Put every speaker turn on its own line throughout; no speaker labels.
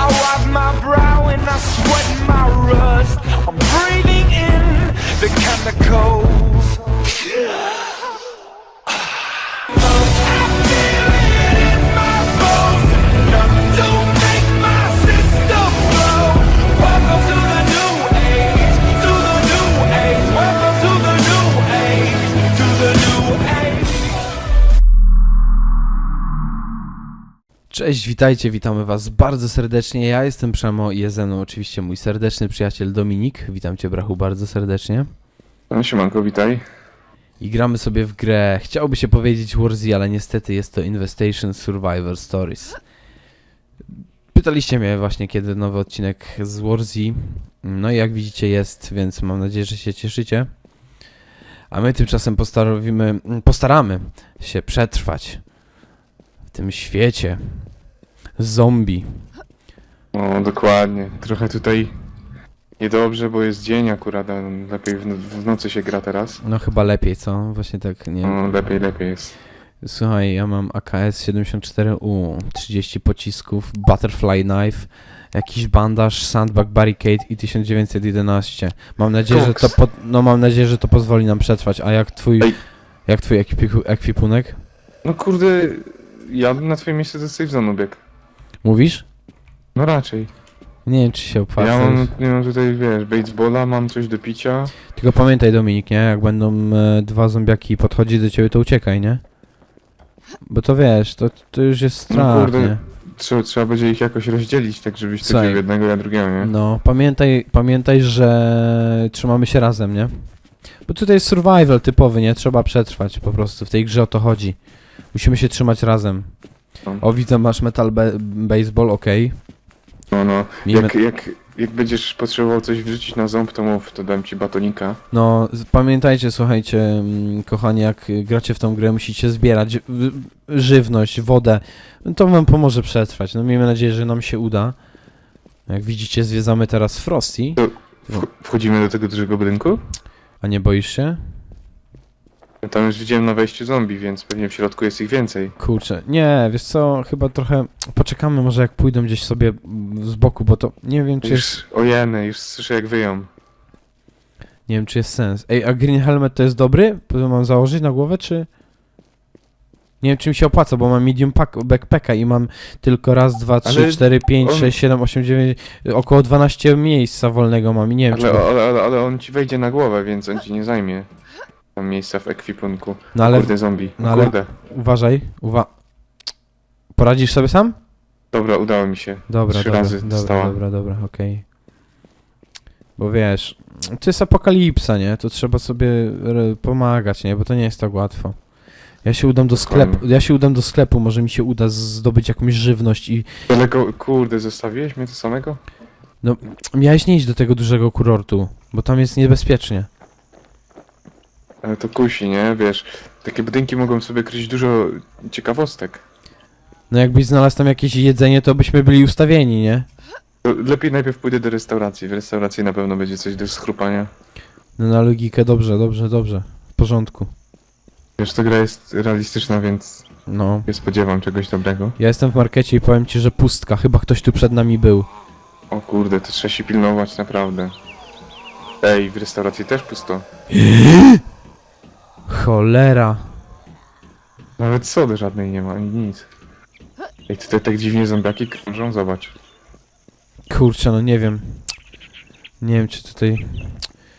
I wipe my brow and I sweat my rust. I'm breathing in the chemicals. I
Cześć, witajcie, witamy was bardzo serdecznie. Ja jestem Przemo i jest ze mną oczywiście mój serdeczny przyjaciel Dominik. Witam cię, brachu, bardzo serdecznie.
No siemanko, witaj.
I gramy sobie w grę, chciałoby się powiedzieć Warzy, ale niestety jest to Investation Survivor Stories. Pytaliście mnie właśnie, kiedy nowy odcinek z Warzy. No i jak widzicie jest, więc mam nadzieję, że się cieszycie. A my tymczasem postarowimy, postaramy się przetrwać w tym świecie zombie.
No dokładnie. Trochę tutaj niedobrze, bo jest dzień akurat, a lepiej w, w nocy się gra teraz.
No chyba lepiej, co? Właśnie tak, nie
No lepiej, lepiej jest.
Słuchaj, ja mam AKS 74U, 30 pocisków, Butterfly Knife, jakiś bandaż, Sandbag Barricade i 1911. Mam nadzieję, że to
Koks.
po, no mam nadzieję, że to pozwoli nam przetrwać. A jak twój
Ej.
jak twój ekwipu, ekwipunek?
No kurde, ja bym na twoim miejscu do safe zone.
Mówisz?
No raczej.
Nie wiem, czy się opłaca.
Ja mam, nie mam tutaj, wiesz, baseballa, mam coś do picia.
Tylko pamiętaj Dominik, nie? Jak będą e, dwa zombiaki podchodzić do ciebie, to uciekaj, nie? Bo to wiesz, to, to już jest
No
strach,
kurde,
nie?
Trzeba, trzeba będzie ich jakoś rozdzielić, tak żebyś ty
Słuchaj.
wziął jednego, ja drugiego, nie?
No, pamiętaj, pamiętaj, że trzymamy się razem, nie? Bo tutaj jest survival typowy, nie? Trzeba przetrwać po prostu. W tej grze o to chodzi. Musimy się trzymać razem.
No.
O, widzę, masz metal be baseball, okej.
No, no.
Miejmy-
Jak, jak, jak będziesz potrzebował coś wrzucić na ząb, to mów, to dam ci batonika.
No, z- pamiętajcie, słuchajcie, mm, kochani, jak y, gracie w tą grę, musicie zbierać y, żywność, wodę. To wam pomoże przetrwać. No, miejmy nadzieję, że nam się uda. Jak widzicie, zwiedzamy teraz Frosty.
Wch- Wchodzimy do tego dużego budynku?
A nie boisz się?
Tam już widziałem na wejściu zombie, więc pewnie w środku jest ich więcej.
Kurczę, nie, wiesz co, chyba trochę poczekamy może jak pójdą gdzieś sobie z boku, bo to nie wiem czy jest,
Już ojeny, już słyszę jak wyją.
nie wiem czy jest sens. Ej, a green helmet to jest dobry? To mam założyć na głowę, czy... Nie wiem czy mi się opłaca, bo mam medium pack, backpacka i mam tylko raz, dwa, trzy,
Ale
cztery, pięć,
on-
sześć, siedem, osiem, dziewięć, około 12 miejsca wolnego mam i nie wiem czy...
Ale, ale, ale, ale on ci wejdzie na głowę, więc on ci nie zajmie miejsca w ekwipunku.
No ale
Kurde zombie.
no ale-
Kurde.
uważaj, uwa... Poradzisz sobie sam?
Dobra, udało mi się.
Dobra,
Trzy
dobra,
razy
dobra,
dostała.
dobra, dobra, okej. Bo wiesz, to jest apokalipsa, nie? To trzeba sobie pomagać, nie? Bo to nie jest tak łatwo. Ja się udam do sklepu, ja się udam do sklepu, może mi się uda zdobyć jakąś żywność i
Daleko, kurde, zostawiłeś mnie to samego?
miałeś nie iść do tego dużego kurortu, bo tam jest niebezpiecznie.
Ale to kusi, nie? Wiesz, takie budynki mogą sobie kryć dużo ciekawostek.
No jakbyś znalazł tam jakieś jedzenie, to byśmy byli ustawieni, nie?
To lepiej najpierw pójdę do restauracji. W restauracji na pewno będzie coś do schrupania.
No na logikę, dobrze, dobrze, dobrze. W porządku.
Wiesz, ta gra jest realistyczna, więc
No.
nie spodziewam czegoś dobrego.
Ja jestem w markecie i powiem ci, że pustka. Chyba ktoś tu przed nami był.
O kurde, to trzeba się pilnować naprawdę. Ej, w restauracji też pusto.
Cholera.
Nawet sody żadnej nie ma, ani nic. Ej, tutaj tak dziwnie zombiaki krążą, zobacz.
Kurczę, no nie wiem. Nie wiem, czy tutaj...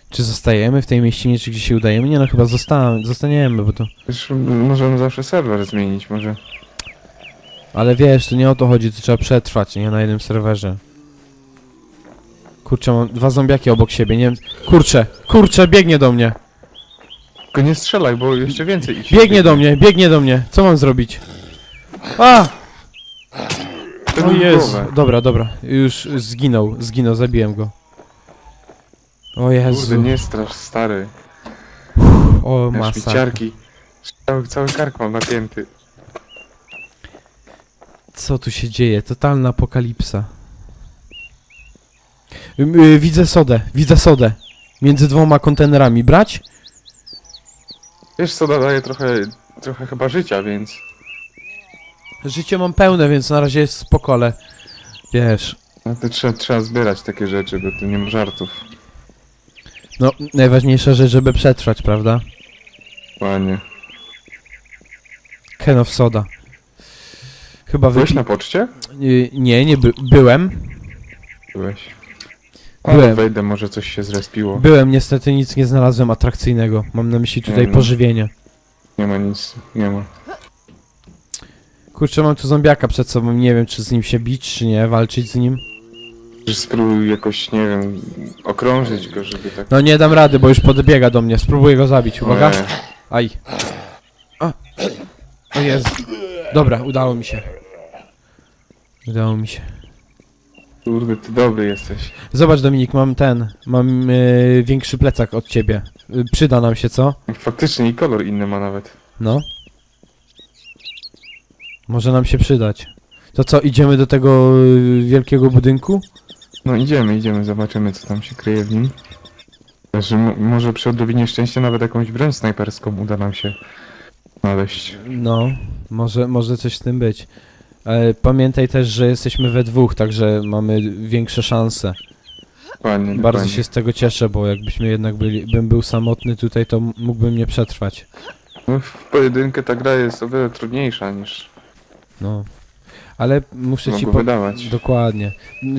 Czy zostajemy w tej mieścinie, czy gdzieś się udajemy? Nie no, chyba zosta zostaniemy, bo to...
Wiesz, m- możemy zawsze serwer zmienić, może.
Ale wiesz, to nie o to chodzi, to trzeba przetrwać, nie? Na jednym serwerze. Kurczę, mam dwa zombiaki obok siebie, nie wiem... Kurczę, kurczę, biegnie do mnie!
Tylko nie strzelaj, bo jeszcze więcej ich
Biegnie do mnie, biegnie do mnie! Co mam zrobić? A!
To
O Jezu,
głowę.
dobra, dobra, już zginął, zginął, zabiłem go. O
Kurde,
Jezu,
nie strasz, stary.
o
Masz
masakra.
ciarki. Cały, cały kark mam napięty.
Co tu się dzieje? Totalna apokalipsa. Ym, y, widzę sodę, widzę sodę. Między dwoma kontenerami. Brać?
Wiesz, soda daje trochę, trochę chyba życia, więc...
Życie mam pełne, więc na razie jest spokole. Wiesz,
No to trzeba, trzeba zbierać takie rzeczy, bo tu nie ma żartów.
No, najważniejsza rzecz, żeby przetrwać, prawda?
Ładnie.
Ken of Soda. Chyba
Byłeś
wypi...
na poczcie?
Y, Nie, nie by... byłem.
Byłeś.
Byłem.
Ale wejdę, może coś się zrespiło.
Byłem, niestety nic nie znalazłem atrakcyjnego. Mam na myśli tutaj
Nie, no.
pożywienie.
Nie ma nic, nie ma.
Kurczę, mam tu zombiaka przed sobą, nie wiem czy z nim się bić, czy nie, walczyć z nim.
Że spróbuj jakoś, nie wiem, okrążyć go, żeby tak...
No nie dam rady, bo już podbiega do mnie, spróbuję go zabić, uwaga. Aj. A. O Jezu. Dobra, udało mi się. Udało mi się.
Kurde, ty dobry jesteś.
Zobacz Dominik, mam ten, mam yy, większy plecak od ciebie. Y, przyda nam się, co?
Faktycznie i kolor inny ma nawet.
No. Może nam się przydać. To co, idziemy do tego y, wielkiego budynku?
No idziemy, idziemy, zobaczymy co tam się kryje w nim. Mo- może przy odrobinie szczęścia nawet jakąś broń snajperską uda nam się znaleźć.
No, może, może coś z tym być. Pamiętaj też, że jesteśmy we dwóch, także mamy większe szanse.
Dokładnie,
Bardzo
dokładnie.
się z tego cieszę, bo jakbyśmy jednak byli, bym był samotny tutaj, to m- mógłbym nie przetrwać.
No, w pojedynkę ta gra jest o wiele trudniejsza niż
No. Ale muszę ci
mogło
po...
wydawać.
Dokładnie.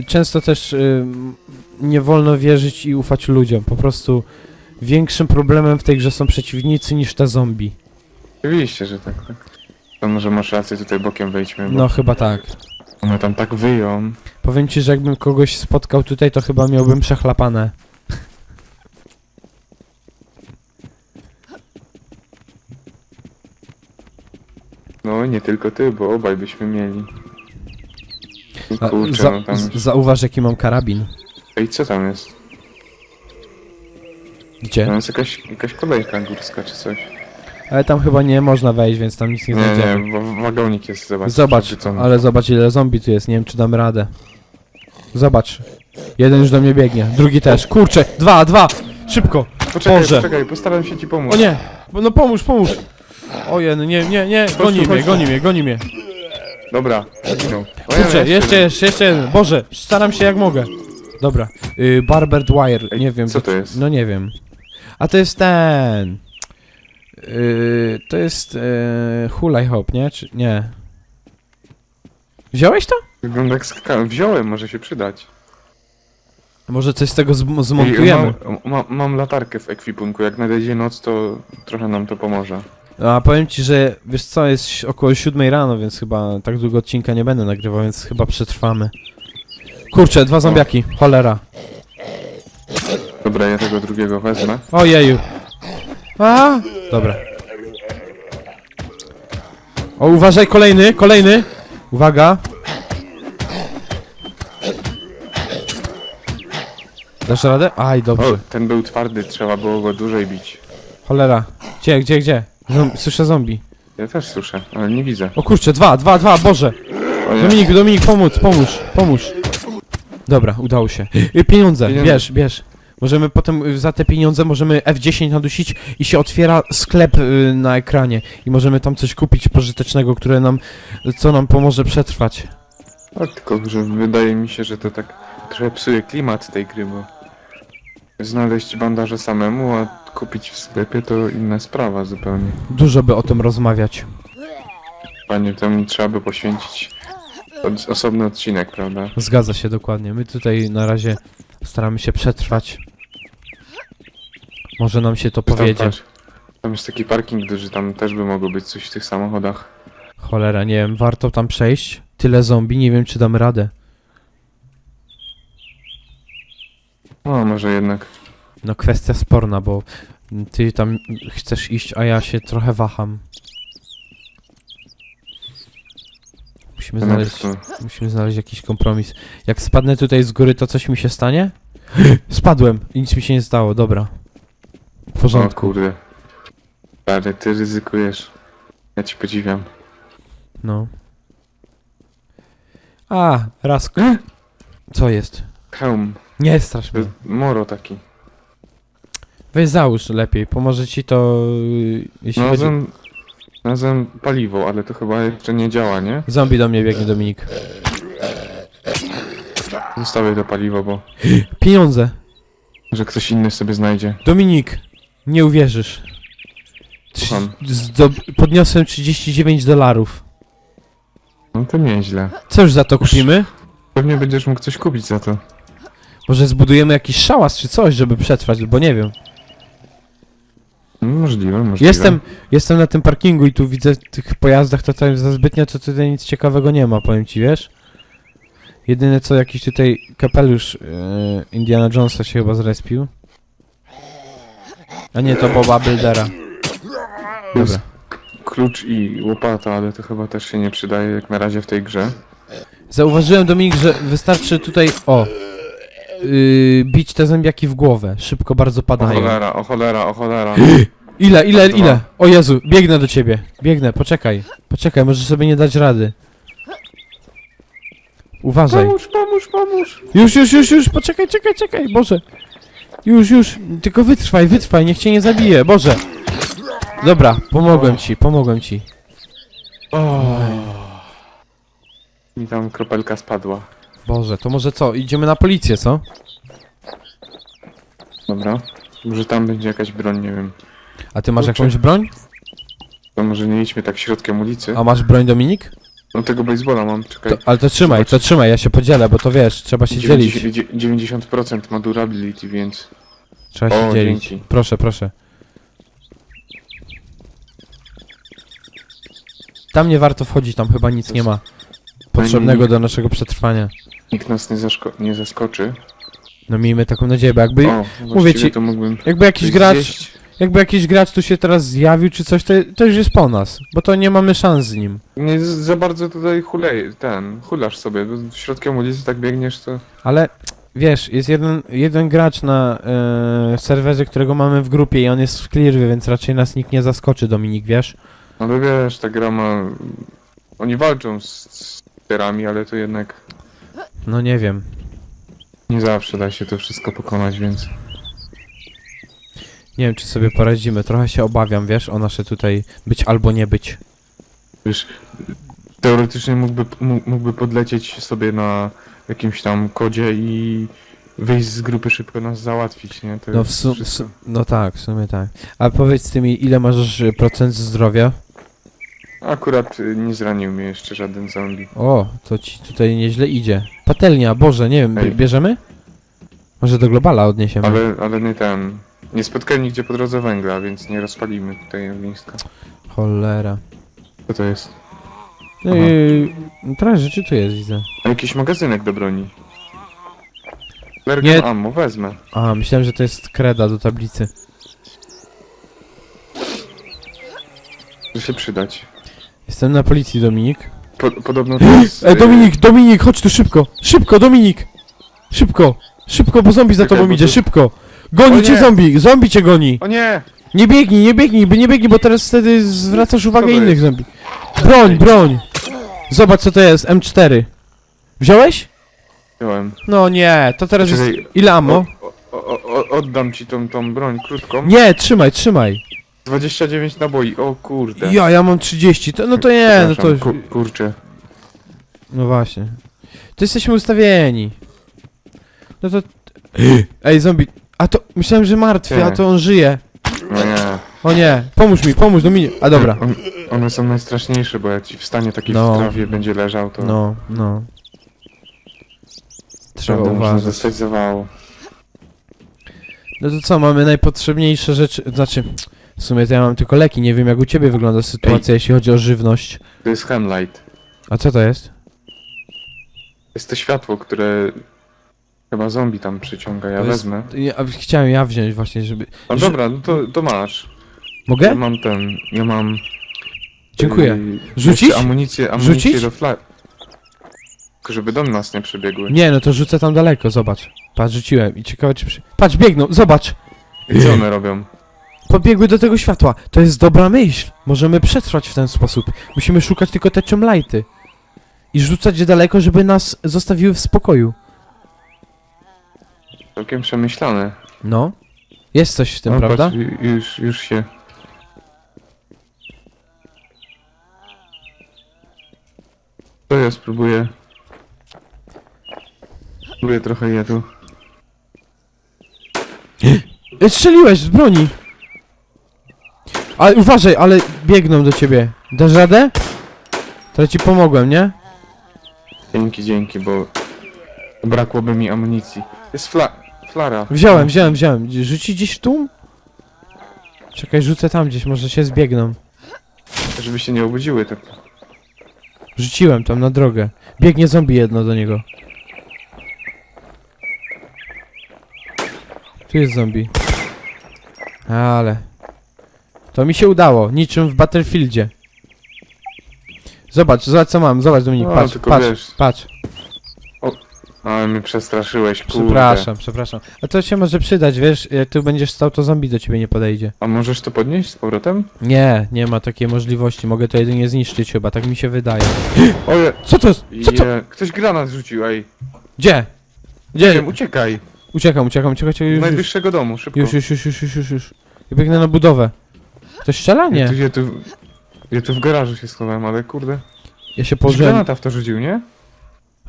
Często też y, nie wolno wierzyć i ufać ludziom. Po prostu większym problemem w tej grze są przeciwnicy niż te zombie.
Oczywiście, że tak, tak. To może masz rację, tutaj bokiem wejdźmy, bo
No chyba tak.
one tam tak wyją.
Powiem ci, że jakbym kogoś spotkał tutaj, to chyba miałbym przechlapane.
No nie tylko ty, bo obaj byśmy mieli. I
A,
Kurczę,
za,
no tam...
z- zauważ jaki mam karabin.
Ej, co tam jest?
Gdzie?
Tam jest jakaś, jakaś kolejka górska czy coś.
Ale tam chyba nie można wejść, więc tam nic nie
Nie,
znajdziemy.
nie, wa- wagonik jest, zobacz.
Zobacz, ale zobacz ile zombie tu jest, nie wiem czy dam radę. Zobacz. Jeden już do mnie biegnie, drugi też. Kurczę, dwa, dwa! Szybko!
Poczekaj,
Boże.
poczekaj, postaram się ci pomóc.
O nie! No pomóż, pomóż! Ojej, no nie, nie, nie, goni mnie, goni mnie, goni mnie.
Dobra, zginął. O,
Kurczę, jeszcze, jeszcze, jeszcze jeden. Boże, staram się jak mogę. Dobra. Y, Barbered Wire,
Ej,
nie wiem.
Co to jest?
No nie wiem. A to jest ten... Y, to jest y, Hulaj Hop, nie? Czy nie? Wziąłeś to?
Wygląda jak skakałem. Wziąłem, może się przydać.
Może coś z tego zm- zmontujemy.
Mam, mam, mam latarkę w ekwipunku, jak nadejdzie noc, to trochę nam to pomoże.
A powiem ci, że wiesz co, jest około 7 rano, więc chyba tak długo odcinka nie będę nagrywał, więc chyba przetrwamy. Kurczę, dwa zombiaki, cholera.
Dobra, ja tego drugiego wezmę.
Ojeju. A! Dobra. O, uważaj, kolejny, kolejny. Uwaga. Dasz radę? Aj,
O,
dobrze.
ten był twardy, trzeba było go dłużej bić.
Cholera. Gdzie, gdzie, gdzie? Zom słyszę zombie.
Ja też słyszę, ale nie widzę.
O kurczę, dwa, dwa, dwa, Boże.
O nie.
Dominik, Dominik, pomóż, pomóż, pomóż. Dobra, udało się. Y, Pieniądze,
Pieniądze.
bierz, bierz. Możemy potem y, za te pieniądze możemy F10 nadusić i się otwiera sklep y, na ekranie i możemy tam coś kupić pożytecznego, które nam, co nam pomoże przetrwać.
A, tylko, że wydaje mi się, że to tak trochę psuje klimat tej gry, bo znaleźć bandaże samemu, a kupić w sklepie to inna sprawa zupełnie.
Dużo by o tym rozmawiać.
Panie, temu trzeba by poświęcić od, osobny odcinek, prawda?
Zgadza się dokładnie. My tutaj na razie staramy się przetrwać. Może nam się to
Tam,
powiedzie.
patrz, tam jest taki parking duży, tam też by mogło być coś w tych samochodach.
Cholera, nie wiem, warto tam przejść? Tyle zombie, nie wiem czy damy radę.
No, może jednak.
No kwestia sporna, bo ty tam chcesz iść, a ja się trochę waham. Musimy znaleźć,
to-
musimy znaleźć jakiś kompromis. Jak spadnę tutaj z góry, to coś mi się stanie? Spadłem i nic mi się nie stało, dobra. W
O
porządku.
kurde. Ale ty ryzykujesz. Ja ci podziwiam.
No. A, raz. Co jest?
Hełm.
Nie strasz
To
mnie.
moro taki.
Weź załóż lepiej, pomoże ci to, yy, jeśli chodzi...
Znalazłem, znalazłem paliwo, ale to chyba jeszcze nie działa, nie?
Zombie do mnie biegnie, Dominik.
Zostawię to paliwo, bo
Pieniądze.
że ktoś inny sobie znajdzie.
Dominik, nie uwierzysz. Trzy-
Słucham.
zdo- podniosłem 39 dolarów.
No to nieźle.
Co już za to kupimy?
Pewnie będziesz mógł coś kupić za to.
Może zbudujemy jakiś szałas czy coś, żeby przetrwać, bo nie wiem.
No, możliwe, możliwe.
Jestem, jestem na tym parkingu i tu widzę w tych pojazdach, to tam za zbytnio to tutaj nic ciekawego nie ma, powiem ci, wiesz? Jedyne co jakiś tutaj kapelusz e, Indiana Jonesa się chyba zrespił. A nie, to Boba Buildera. Dobra.
klucz i łopata, ale to chyba też się nie przydaje jak na razie w tej grze.
Zauważyłem, Dominik, że wystarczy tutaj, o, yy, bić te zębiaki w głowę. Szybko bardzo
O
padają.
cholera, o cholera, o cholera.
Ile, ile,
Dwa.
ile? O Jezu, biegnę do ciebie. Biegnę, poczekaj. Poczekaj, możesz sobie nie dać rady. Uważaj.
Pomóż, pomóż, pomóż.
Już, już, już, już, poczekaj, czekaj, czekaj, Boże. Już, już, tylko wytrwaj, wytrwaj, niech cię nie zabije, Boże. Dobra, pomogłem ci, pomogłem ci.
Mi tam kropelka spadła.
Boże, to może co, idziemy na policję, co?
Dobra. Może tam będzie jakaś broń, nie wiem.
A ty masz
Kurczę.
jakąś broń?
To może nie idźmy tak środkiem ulicy.
A masz broń, Dominik?
No tego baseballa mam, czekaj.
To, ale to trzymaj, to trzymaj, ja się podzielę, bo to wiesz, trzeba się dzielić.
90%, 90% ma durability, więc...
Trzeba się
O,
dzielić.
dzięki.
Proszę, proszę. Tam nie warto wchodzić, tam chyba nic nie ma. Potrzebnego do naszego przetrwania.
Nikt nas nie, zaszko- nie zaskoczy.
No miejmy taką nadzieję, bo jakby,
O, właściwie
ci,
to mógłbym...
jakby jakiś
coś
gracz,
zjeść.
Jakby jakiś gracz tu się teraz zjawił czy coś, to, to już jest po nas, bo to nie mamy szans z nim.
Nie z- za bardzo tutaj hulej, ten, hulasz sobie. bo Środkiem ulicy tak biegniesz, to...
Ale wiesz, jest jeden, jeden gracz na e, serwerze, którego mamy w grupie i on jest w clearwie, więc raczej nas nikt nie zaskoczy, Dominik, wiesz?
No ale wiesz, ta gra ma... Oni walczą z, z terami, ale to jednak
No nie wiem.
nie zawsze da się to wszystko pokonać, więc...
Nie wiem, czy sobie poradzimy. Trochę się obawiam, wiesz, o nasze tutaj być albo nie być.
Wiesz, teoretycznie mógłby, mó- mógłby podlecieć sobie na jakimś tam kodzie i wyjść z grupy szybko nas załatwić, nie? To
No, w
jest
su-
wszystko.
no tak, w sumie tak. A powiedz ty mi, ile masz y, procent zdrowia?
Akurat y, nie zranił mnie jeszcze żaden zombie.
O, to ci tutaj nieźle idzie. Patelnia, Boże, nie wiem,
Ej.
bierzemy? Może do globala odniesiemy.
Ale, ale nie ten... Nie spotkali nigdzie po drodze węgla, więc nie rozpalimy tutaj ogniska.
Cholera.
Co to jest?
No
Aha.
i trochę rzeczy tu jest, widzę.
A jakiś magazynek do broni. Lergon
Nie.
ammo, wezmę.
A, myślałem, że to jest kreda do tablicy.
Może się przydać.
Jestem na policji, Dominik.
Po, podobno to jest...
Ej,
y,
Dominik, Dominik, chodź tu szybko! Szybko, Dominik! Szybko! Szybko, bo zombie za
Czekaj,
tobą
bo
idzie,
tu-
szybko! Goni
O
cię
nie!
zombie! Zombie cię goni!
O nie!
Nie biegnij, nie biegnij, by nie biegnij, bo teraz wtedy zwracasz uwagę
to
innych zombie. Broń, broń! Zobacz co to jest, M4. Wziąłeś?
Wziąłem.
No nie, to teraz jest...
Czekaj,
Ile ammo?
O, o, o, oddam ci tą, tą broń krótką.
Nie, trzymaj, trzymaj.
29 naboi, o kurde.
Ja, ja mam 30, to, no to nie, no to...
Przepraszam, Ku, kurczę.
No właśnie. To jesteśmy ustawieni. No to... Ej, zombie... A to... Myślałem, że martwy, a to on żyje.
No nie.
O nie, pomóż mi, pomóż Dominik. A dobra.
On, one są najstraszniejsze, bo jak ci wstanie taki
No.
w trawie będzie leżał, to
No, no. Trzeba
naprawdę można
uważać.
zostać zawału.
No to co, mamy najpotrzebniejsze rzeczy, znaczy... W sumie to ja mam tylko leki, nie wiem jak u ciebie wygląda sytuacja, jeśli chodzi o żywność.
To jest Hemlight.
A co to jest?
Jest to światło, które chyba zombie tam przyciąga, ja
To jest-
wezmę.
Ja, chciałem ja wziąć właśnie, żeby...
No
że-
dobra, no to, to masz. Ja
Mogę?
mam ten, ja mam...
Dziękuję.
Yy,
Rzucić?
jeszcze Amunicję, amunicję
Rzucić?
do flag. Tylko żeby do nas nie przebiegły.
Nie, no to rzucę tam daleko, zobacz. Patrz, rzuciłem i ciekawe czy... Przy... Patrz, biegną, zobacz!
I co one robią?
Podbiegły do tego światła. To jest dobra myśl. Możemy przetrwać w ten sposób. Musimy szukać tylko te lighty I rzucać je daleko, żeby nas zostawiły w spokoju.
Całkiem przemyślane.
No. Jest coś w tym,
No,
prawda?
Patrz, ju- już, już się... To ja spróbuję... Lubię trochę jedu.
E, Strzeliłeś z broni! Ale uważaj, ale biegną do ciebie. Dasz radę? To ja ci pomogłem, nie?
Dzięki, dzięki, bo brakłoby mi amunicji. Jest fla... flara.
Wziąłem, wziąłem, wziąłem. Rzuci gdzieś tłum? Czekaj, rzucę tam gdzieś, może się zbiegną.
Żeby się nie obudziły tak.
Rzuciłem tam na drogę. Biegnie zombie jedno do niego. Tu jest zombie. Ale. To mi się udało, niczym w Battlefieldzie. Zobacz, zobacz co mam, zobacz Dominik,
No,
patrz,
tylko
patrz,
wiesz.
patrz.
Ale mnie przestraszyłeś, kurde.
Przepraszam, przepraszam. A to się może przydać, wiesz, jak tu będziesz stał, to zombie do ciebie nie podejdzie.
A możesz to podnieść z powrotem?
Nie, nie ma takiej możliwości, mogę to jedynie zniszczyć chyba, tak mi się wydaje.
Oje,
Co to jest? Co to?
je, ktoś granat rzucił, ej.
Gdzie? Gdzie?
wiem, uciekaj.
Uciekam, uciekam, uciekam, uciekam,
Do
już, już.
najbliższego domu, szybko.
Już, już, już, już, już, już, już. Ja biegnę na budowę. Strzela?
Ja tu, ja, tu, ja tu w garażu się schowałem, ale kurde.
Ja się
Ktoś
położyłem.
granata w to rzucił, nie?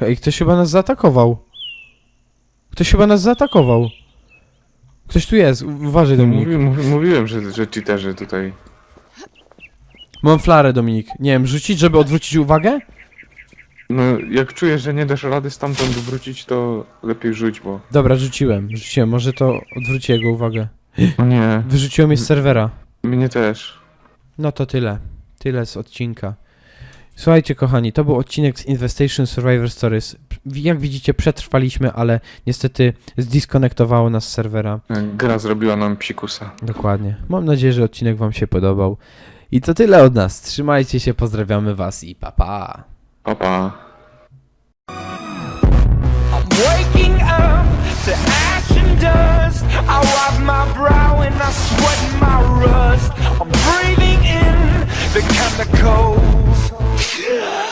Ej, ktoś chyba nas zaatakował. Ktoś chyba nas zaatakował. Ktoś tu jest, u- uważaj Dominik.
Mówi, mówi, mówiłem, że, że cheaterzy tutaj.
Mam flarę Dominik. Nie wiem, rzucić, żeby odwrócić uwagę?
No, jak czujesz, że nie dasz rady stamtąd wrócić, to lepiej rzuć, bo...
Dobra, rzuciłem, rzuciłem, może to odwróci jego uwagę.
O nie,
Wyrzuciłem mnie z serwera.
mnie też.
No to tyle. Tyle z odcinka. Słuchajcie, kochani, to był odcinek z Investation Survivor Stories. Jak widzicie, przetrwaliśmy, ale niestety zdiskonektowało nas z serwera.
Gra zrobiła nam psikusa.
Dokładnie. Mam nadzieję, że odcinek Wam się podobał. I to tyle od nas. Trzymajcie się, pozdrawiamy Was i pa pa.
Pa pa.
the chemicals Yeah!